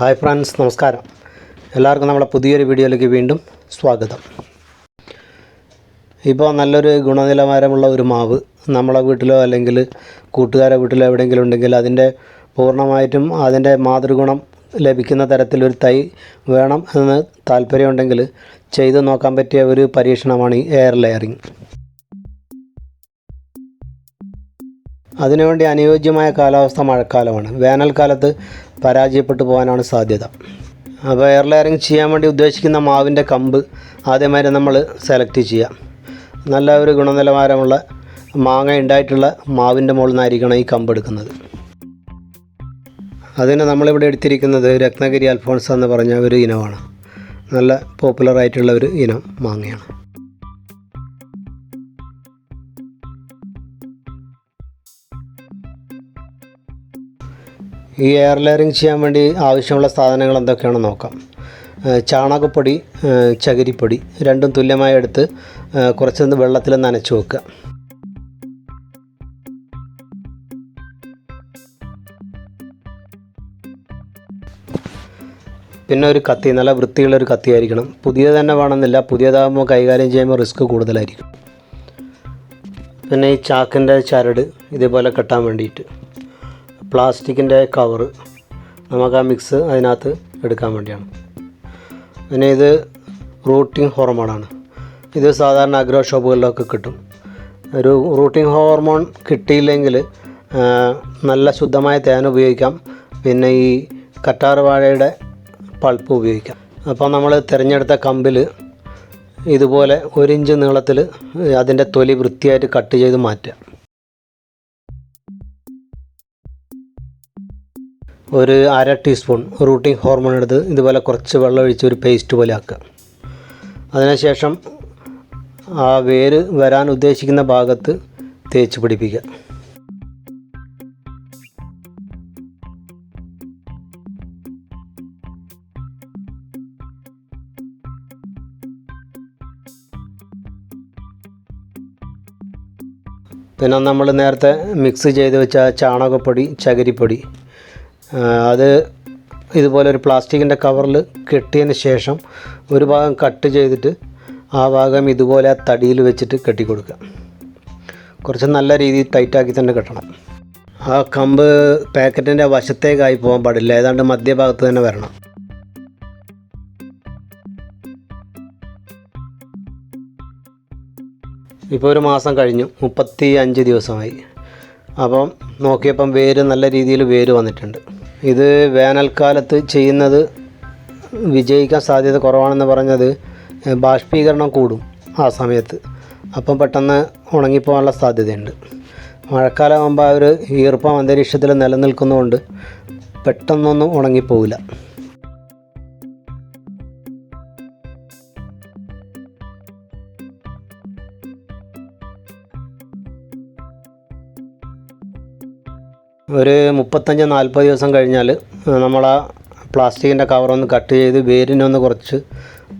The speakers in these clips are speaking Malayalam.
ഹായ് ഫ്രണ്ട്സ് നമസ്കാരം. എല്ലാവർക്കും നമ്മളെ പുതിയൊരു വീഡിയോയിലേക്ക് വീണ്ടും സ്വാഗതം. ഇപ്പോൾ നല്ലൊരു ഗുണനിലവാരമുള്ള ഒരു മാവ് നമ്മളെ വീട്ടിലോ അല്ലെങ്കിൽ കൂട്ടുകാരെ വീട്ടിലോ എവിടെയെങ്കിലും ഉണ്ടെങ്കിൽ അതിന്റെ പൂർണമായിട്ടും അതിന്റെ മാതൃഗുണം ലഭിക്കുന്ന തരത്തിലൊരു തൈ വേണം എന്ന് താല്പര്യമുണ്ടെങ്കിൽ ചെയ്ത് നോക്കാൻ പറ്റിയ ഒരു പരീക്ഷണമാണ് ഈ എയർ ലെയറിങ് അതിനുവേണ്ടി അനുയോജ്യമായ കാലാവസ്ഥ മഴക്കാലമാണ്. വേനൽക്കാലത്ത് പരാജയപ്പെട്ടു പോകാനാണ് സാധ്യത. അപ്പോൾ എയർ ലെയറിങ് ചെയ്യാൻ വേണ്ടി ഉദ്ദേശിക്കുന്ന മാവിന്റെ കമ്പ് ആദ്യമായിട്ട് നമ്മൾ സെലക്ട് ചെയ്യാം നല്ല ഒരു ഗുണനിലവാരമുള്ള മാങ്ങ ഉണ്ടായിട്ടുള്ള മാവിന്റെ മുകളിൽ നിന്നായിരിക്കണം ഈ കമ്പ് എടുക്കുന്നത്. അതിന് നമ്മളിവിടെ എടുത്തിരിക്കുന്നത് രത്നഗിരി അൽഫോൺസ് എന്ന് പറഞ്ഞ ഒരു ഇനമാണ്. നല്ല പോപ്പുലറായിട്ടുള്ള ഒരു ഇനം മാങ്ങയാണ്. ഈ എയർ ലെയറിങ് ചെയ്യാൻ വേണ്ടി ആവശ്യമുള്ള സാധനങ്ങൾ എന്തൊക്കെയാണെന്ന് നോക്കാം. ചാണകപ്പൊടി ചകിരിപ്പൊടി രണ്ടും തുല്യമായി എടുത്ത് കുറച്ച് വെള്ളത്തിൽ നനച്ച് വെക്കുക. പിന്നെ ഒരു കത്തി നല്ല വൃത്തിയുള്ളൊരു കത്തി ആയിരിക്കണം. പുതിയത് തന്നെ വേണമെന്നില്ല. പുതിയതാകുമ്പോൾ കൈകാര്യം ചെയ്യുമ്പോൾ റിസ്ക് കൂടുതലായിരിക്കും. പിന്നെ ഈ ചാക്കിന്റെ ചരട് ഇതേപോലെ കെട്ടാൻ വേണ്ടിയിട്ട്. പ്ലാസ്റ്റിക്കിന്റെ കവറ് നമുക്ക് ആ മിക്സ് അതിനകത്ത് എടുക്കാൻ വേണ്ടിയാണ്. പിന്നെ ഇത് റൂട്ടിംഗ് ഹോർമോണാണ്. ഇത് സാധാരണ അഗ്രോ ഷോപ്പുകളിലൊക്കെ കിട്ടും. ഒരു റൂട്ടിംഗ് ഹോർമോൺ കിട്ടിയില്ലെങ്കിൽ നല്ല ശുദ്ധമായ തേൻ ഉപയോഗിക്കാം. പിന്നെ ഈ കറ്റാർ വാഴയുടെ പൾപ്പ് ഉപയോഗിക്കാം. അപ്പോൾ നമ്മൾ തിരഞ്ഞെടുത്ത കമ്പിൽ ഇതുപോലെ ഒരു ഇഞ്ച് നീളത്തിൽ അതിന്റെ തൊലി വൃത്തിയായിട്ട് കട്ട് ചെയ്ത് മാറ്റുക. ഒരു അര ടീസ്പൂൺ റൂട്ടിംഗ് ഹോർമോൺ എടുത്ത് ഇതുപോലെ കുറച്ച് വെള്ളം ഒഴിച്ച് ഒരു പേസ്റ്റ് പോലെ ആക്കുക. അതിനുശേഷം ആ വേര് വരാൻ ഉദ്ദേശിക്കുന്ന ഭാഗത്ത് തേച്ച് പിടിപ്പിക്കുക. പിന്നെ നമ്മൾ നേരത്തെ മിക്സ് ചെയ്ത് വെച്ച ചാണകപ്പൊടി ചകിരിപ്പൊടി അത് ഇതുപോലെ ഒരു പ്ലാസ്റ്റിക്കിന്റെ കവറിൽ കെട്ടിയതിന് ശേഷം ഒരു ഭാഗം കട്ട് ചെയ്തിട്ട് ആ ഭാഗം ഇതുപോലെ തടിയിൽ വെച്ചിട്ട് കെട്ടിക്കൊടുക്കുക. കുറച്ച് നല്ല രീതിയിൽ ടൈറ്റാക്കി തന്നെ കെട്ടണം. ആ കമ്പ് പാക്കറ്റിന്റെ വശത്തേക്കായി പോകാൻ പാടില്ല. ഏതാണ്ട് മധ്യഭാഗത്ത് തന്നെ വരണം. ഇപ്പോൾ ഒരു മാസം കഴിഞ്ഞു. മുപ്പത്തി അഞ്ച് ദിവസമായി. അപ്പം നോക്കിയപ്പം വേര് നല്ല രീതിയിൽ വേര് വന്നിട്ടുണ്ട്. ഇത് വേനൽക്കാലത്ത് ചെയ്യുന്നത് വിജയിക്കാൻ സാധ്യത കുറവാണെന്ന് പറഞ്ഞത് ബാഷ്പീകരണം കൂടും ആ സമയത്ത്. അപ്പം പെട്ടെന്ന് ഉണങ്ങിപ്പോകാനുള്ള സാധ്യതയുണ്ട്. മഴക്കാലമാകുമ്പോൾ ആ ഒരു ഈർപ്പം അന്തരീക്ഷത്തിൽ നിലനിൽക്കുന്നതുകൊണ്ട് പെട്ടെന്നൊന്നും ഉണങ്ങിപ്പോവില്ല. ഒരു മുപ്പത്തഞ്ച് നാൽപ്പത് ദിവസം കഴിഞ്ഞാൽ നമ്മൾ ആ പ്ലാസ്റ്റിക്കിന്റെ കവറൊന്ന് കട്ട് ചെയ്ത് വേരിനൊന്ന് കുറച്ച്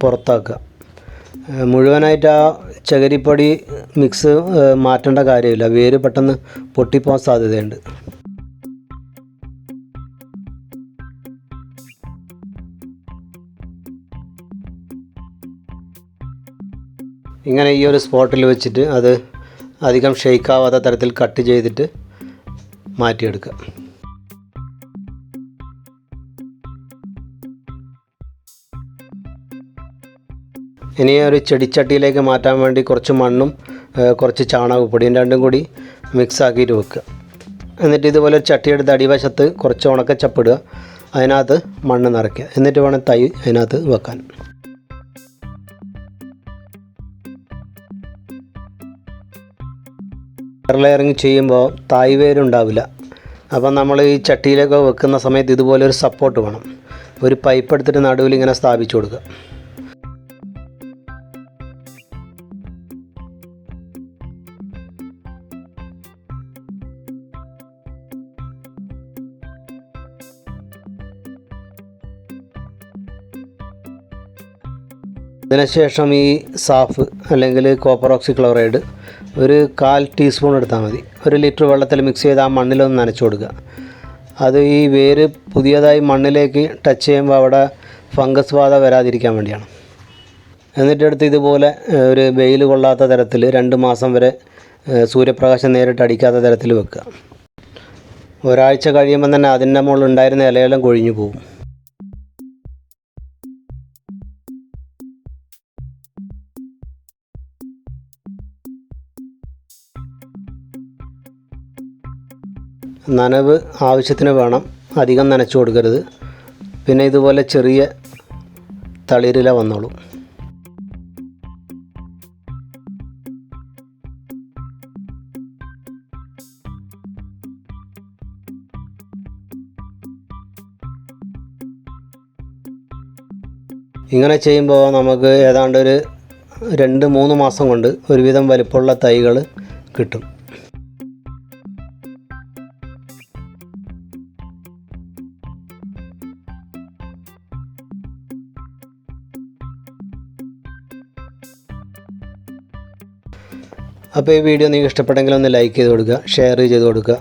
പുറത്താക്കുക. മുഴുവനായിട്ട് ആ ചകിരിപ്പൊടി മിക്സ് മാറ്റേണ്ട കാര്യമില്ല. വേര് പെട്ടെന്ന് പൊട്ടിപ്പോകാൻ സാധ്യതയുണ്ട്. ഇങ്ങനെ ഈ ഒരു സ്പോട്ടിൽ വെച്ചിട്ട് അത് അധികം ഷെയ്ക്കാവാത്ത തരത്തിൽ കട്ട് ചെയ്തിട്ട് മാറ്റിയെടുക്കുക. ഇനി ഒരു ചെടിച്ചട്ടിയിലേക്ക് മാറ്റാൻ വേണ്ടി കുറച്ച് മണ്ണും കുറച്ച് ചാണകപ്പൊടിയും രണ്ടും കൂടി മിക്സ് ആക്കിയിട്ട് വെക്കുക. എന്നിട്ട് ഇതുപോലെ ചട്ടിയെടുത്ത് അടിവശത്ത് കുറച്ച് ഉണക്കച്ചപ്പിടുക അതിനകത്ത് മണ്ണ് നിറയ്ക്കുക. എന്നിട്ട് വേണം തൈ അതിനകത്ത് വെക്കാൻ. ലെയറിങ് ചെയ്യുമ്പോൾ തായ് വേരുണ്ടാവില്ല അപ്പം നമ്മൾ ഈ ചട്ടിയിലൊക്കെ വെക്കുന്ന സമയത്ത് ഇതുപോലെ ഒരു സപ്പോർട്ട് വേണം. ഒരു പൈപ്പ് എടുത്തിട്ട് നടുവിൽ ഇങ്ങനെ സ്ഥാപിച്ചു കൊടുക്കുക. അതിനുശേഷം ഈ സാഫ് അല്ലെങ്കിൽ കോപ്പർ ഓക്സി ക്ലോറൈഡ് ഒരു കാൽ ടീസ്പൂൺ എടുത്താൽ മതി. ഒരു ലിറ്റർ വെള്ളത്തിൽ മിക്സ് ചെയ്ത് ആ മണ്ണിലൊന്ന് നനച്ചു കൊടുക്കുക. അത് ഈ വേര് പുതിയതായി മണ്ണിലേക്ക് ടച്ച് ചെയ്യുമ്പോൾ അവിടെ ഫംഗസ് ബാധ വരാതിരിക്കാൻ വേണ്ടിയാണ്. എന്നിട്ടെടുത്ത് ഇതുപോലെ ഒരു വെയിൽ കൊള്ളാത്ത തരത്തിൽ രണ്ട് മാസം വരെ സൂര്യപ്രകാശം നേരിട്ട് അടിക്കാത്ത തരത്തിൽ വെക്കുക. ഒരാഴ്ച കഴിയുമ്പോൾ തന്നെ അതിന്റെ മുകളിൽ ഉണ്ടായിരുന്ന ഇലയെല്ലാം കൊഴിഞ്ഞു പോകും. നനവ് ആവശ്യത്തിന് വേണം. അധികം നനച്ചു കൊടുക്കരുത്. പിന്നെ ഇതുപോലെ ചെറിയ തളിരില വന്നോളും. ഇങ്ങനെ ചെയ്യുമ്പോൾ നമുക്ക് ഏതാണ്ട് ഒരു രണ്ട് മൂന്ന് മാസം കൊണ്ട് ഒരുവിധം വലിപ്പമുള്ള തൈകൾ കിട്ടും. അപ്പോൾ ഈ വീഡിയോ നിങ്ങൾക്ക് ഇഷ്ടപ്പെട്ടെങ്കിൽ ഒന്ന് ലൈക്ക് ചെയ്ത് കൊടുക്കുക ഷെയർ ചെയ്ത് കൊടുക്കുക.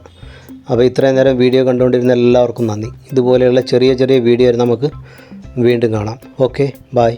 അപ്പോൾ ഇത്രയും നേരം വീഡിയോ കണ്ടുകൊണ്ടിരുന്ന എല്ലാവർക്കും നന്ദി. ഇതുപോലെയുള്ള ചെറിയ ചെറിയ വീഡിയോ നമുക്ക് വീണ്ടും കാണാം. Okay bye